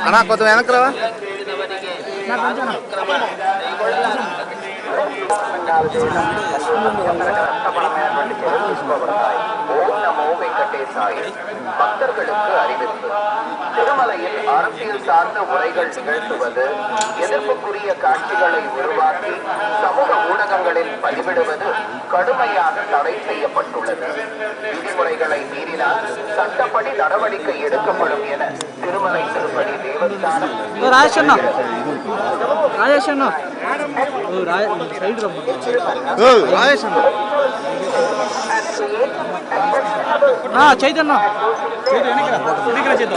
అన్నా కొంత వెనకరావా ஓம் நமோ வெங்கடேசாய பக்தர்களுக்கு அறிவிப்பு திருமலையில் அரசியல் சார்ந்த உரைகள் நிகழ்த்துவது எதிர்ப்புக்குரிய காட்சிகளை உருவாக்கி சமூக ஊடகங்களில் பதிவிடுவது கடுமையாக தடை செய்யப்பட்டுள்ளது விதிமுறைகளை மீறினால் சட்டப்படி நடவடிக்கை எடுக்கப்படும் என திருமலை திருப்பதி தேவஸ்தானம் ఓ రాజేష్ అన్న రాజేష్ అన్న ఓ రాజ సైడ్ రమ్మ రాజేష్ అన్న ఆ, చైతన్య చైతన్య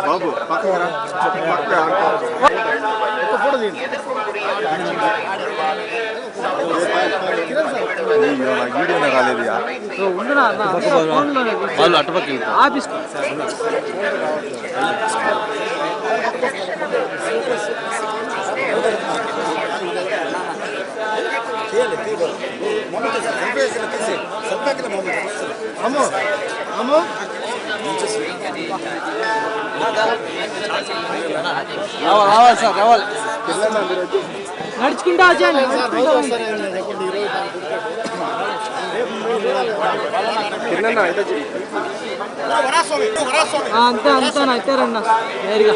బాబు పక్కన ఫోటో తీయండి వీడియోనే రాలేదు ఓ, ఉండునా అన్న ఫోన్లోనే వాళ్ళు అటుపక్క ఆఫీస్ అమ్మో అమ్మో రావాలి సార్ రావాలి నడుచుకుంటా వచ్చాను అంతే అంతే అయితే రండి నేరుగా.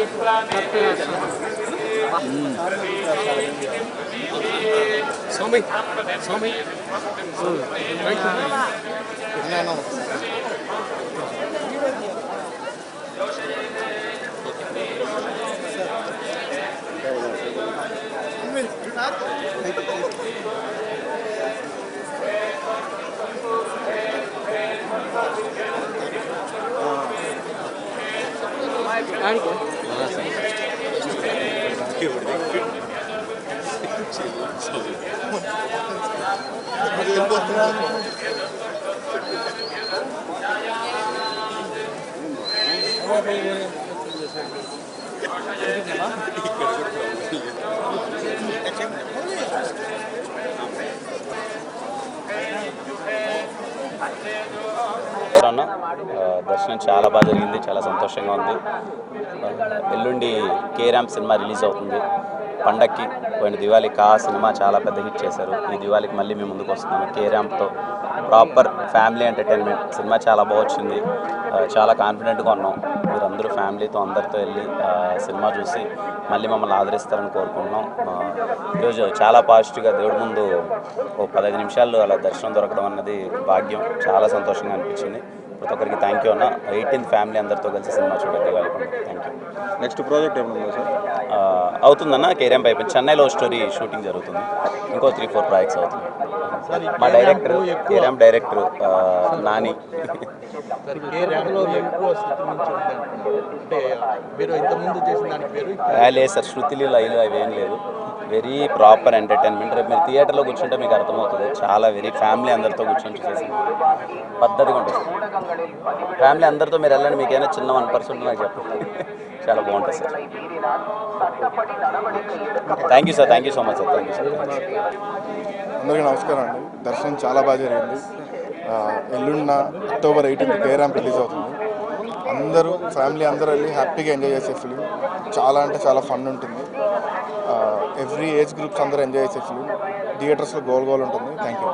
algo. Qué bueno. అన్న దర్శనం చాలా బాగా జరిగింది చాలా సంతోషంగా ఉంది. ఎల్లుండి కే ర్యాంప్ సినిమా రిలీజ్ అవుతుంది. పండక్కి పోయిన దివాళీకి ఆ సినిమా చాలా పెద్ద హిట్ చేశారు. ఈ దివాళీకి మళ్ళీ మేము ముందుకు వస్తున్నాము. కే ర్యాంప్తో ప్రాపర్ ఫ్యామిలీ ఎంటర్టైన్మెంట్ సినిమా చాలా బాగా వచ్చింది. చాలా కాన్ఫిడెంట్గా ఉన్నాం. మీరు అందరూ ఫ్యామిలీతో అందరితో వెళ్ళి సినిమా చూసి మళ్ళీ మమ్మల్ని ఆదరిస్తారని కోరుకుంటున్నాం. ఈరోజు చాలా పాజిటివ్గా దేవుడి ముందు ఓ పదహైదు నిమిషాలు అలా దర్శనం దొరకడం అన్నది భాగ్యం. చాలా సంతోషంగా అనిపించింది. ప్రతి ఒక్కరికి థ్యాంక్ యూ అన్న. ఎయిటీన్త్ ఫ్యామిలీ అందరితో కలిసి సినిమా చూడండి Diwali thank you next project ఏమైనా ఉందా సార్ అవుతుందన్న కేరియం పైపు. చెన్నైలో స్టోరీ షూటింగ్ జరుగుతుంది. ఇంకో త్రీ ఫోర్ ప్రాజెక్ట్స్ అవుతుంది మా డైరెక్టర్ కేరియం డైరెక్టర్ నాని. లేదు సార్ శృతిలు లైలు అవి ఏం లేదు. Very proper entertainment. రేపు మీరు థియేటర్లో కూర్చుంటే మీకు అర్థమవుతుంది. చాలా వెరీ ఫ్యామిలీ అందరితో కూర్చొని చూసేసి పద్ధతిగా ఉంటుంది. ఫ్యామిలీ అందరితో మీరు వెళ్ళండి మీకు ఏమైనా చిన్న వన్ పర్సెంట్ నాకు చెప్పండి. చాలా బాగుంటుంది sir. Thank you sir thank you so much sir thank you sir అందరికీ నమస్కారం అండి. దర్శనం చాలా బాగా జరిగింది. ఎల్లుండిన October eighteenth K ramp release అవుతుంది. అందరూ ఫ్యామిలీ అందరూ వెళ్ళి హ్యాపీగా ఎంజాయ్ చేసే ఫిలిం చాలా అంటే చాలా ఫన్ ఉంటుంది. ఎవ్రీ ఏజ్ గ్రూప్స్ అందరూ ఎంజాయ్ చేసే ఫిలిం థియేటర్స్లో గోల్ గోల్ ఉంటుంది. Thank you